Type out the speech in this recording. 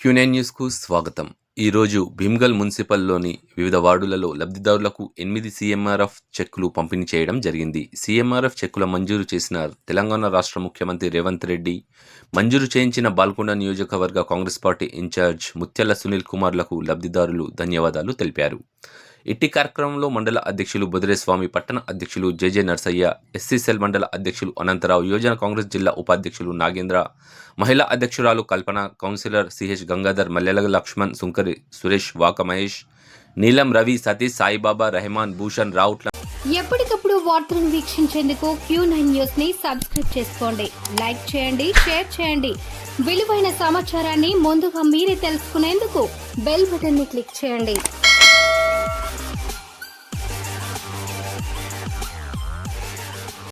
Quinine న్యూస్కు స్వాగతం. ఈరోజు భీమ్గల్ మున్సిపల్లోని వివిధ వార్డులలో లబ్ధిదారులకు ఎనిమిది సీఎంఆర్ఎఫ్ చెక్కులు పంపిణీ చేయడం జరిగింది. సీఎంఆర్ఎఫ్ చెక్కుల మంజూరు చేసిన తెలంగాణ రాష్ట్ర ముఖ్యమంత్రి రేవంత్ రెడ్డి మంజూరు చేయించిన బాల్కొండ నియోజకవర్గ కాంగ్రెస్ పార్టీ ఇన్ఛార్జ్ ముత్యాల సునీల్ కుమార్లకు లబ్ధిదారులు ధన్యవాదాలు తెలిపారు. ఇట్టి కార్యక్రమంలో మండల అధ్యక్షులు బుదరేస్వామి పట్టణ అధ్యక్షులు జేజే నర్సయ్య ఎస్సీసెల్ మండల అధ్యక్షులు అనంతరావు యువజన కాంగ్రెస్ జిల్లా ఉపాధ్యక్షులు నాగేంద్ర మహిళా అధ్యక్షురాలు Kalpana councillor C H Gangadhar మల్లెలగ Lakshman Sunkari Suresh వాక మహేష్ నీలం రవి సతీష్ సాయిబాబా రెహమాన్ భూషణ్ రావుట్ల. ఎప్పటికప్పుడు వార్తలను వీక్షించేందుకు క్యూ నైన్ న్యూస్ని సబ్స్క్రైబ్ చేసుకోండి. లైక్ చేయండి షేర్ చేయండి. విలువైన సమాచారాన్ని ముందుగా మీరే తెలుసుకునేందుకు బెల్ బటన్ని క్లిక్ చేయండి.